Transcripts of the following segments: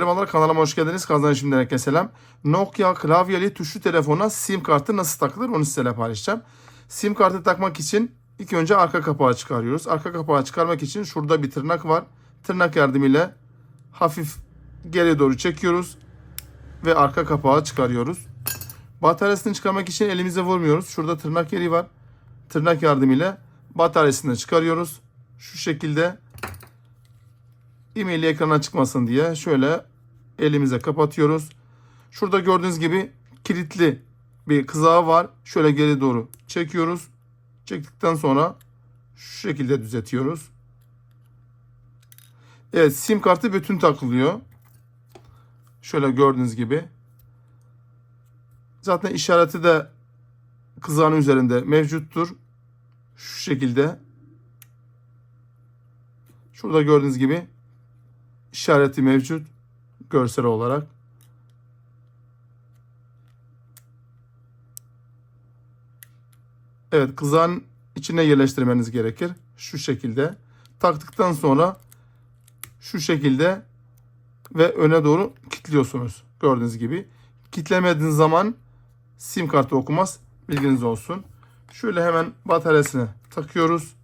Merhabalar kanalıma hoş geldiniz. Kazan şimdiden selam. Nokia klavyeli tuşlu telefona sim kartı nasıl takılır onu sizlerle paylaşacağım. Sim kartı takmak için ilk önce arka kapağı çıkarıyoruz. Arka kapağı çıkarmak için şurada bir tırnak var. Tırnak yardımıyla hafif geri doğru çekiyoruz ve arka kapağı çıkarıyoruz. Bataryasını çıkarmak için elimize vurmuyoruz. Şurada tırnak yeri var. Tırnak yardımıyla bataryasını çıkarıyoruz. Şu şekilde e-mail ekrana çıkmasın diye şöyle elimize kapatıyoruz. Şurada gördüğünüz gibi kilitli bir kızağı var. Şöyle geri doğru çekiyoruz. Çektikten sonra şu şekilde düzeltiyoruz. Evet sim kartı bütün takılıyor. Şöyle gördüğünüz gibi. Zaten işareti de kızağın üzerinde mevcuttur. Şu şekilde. Şurada gördüğünüz gibi işareti mevcut görsel olarak. Evet kızağın içine yerleştirmeniz gerekir. Şu şekilde. Taktıktan sonra şu şekilde ve öne doğru kilitliyorsunuz. Gördüğünüz gibi. Kitlemediğiniz zaman sim kartı okumaz. Bilginiz olsun. Şöyle hemen bataryasını takıyoruz.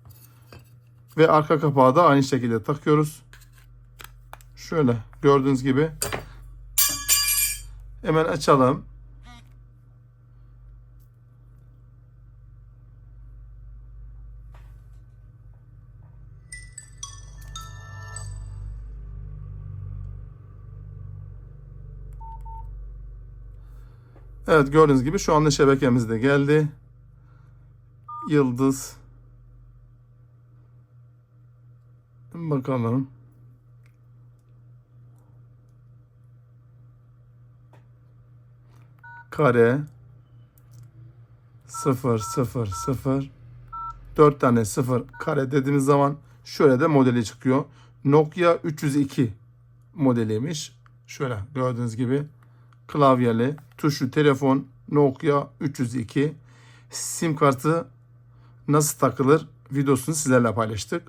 Ve arka kapağı da aynı şekilde takıyoruz. Şöyle gördüğünüz gibi. Hemen açalım. Evet gördüğünüz gibi şu anda şebekemiz de geldi. Yıldız. Bakalım. Kare. 0 0 0 4 tane 0 kare dediğimiz zaman şöyle de modeli çıkıyor. Nokia 302 modeliymiş. Şöyle gördüğünüz gibi klavyeli, tuşlu telefon Nokia 302 sim kartı nasıl takılır videosunu sizlerle paylaştık.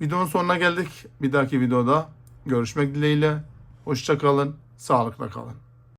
Videonun sonuna geldik. Bir dahaki videoda görüşmek dileğiyle. Hoşça kalın, sağlıkla kalın.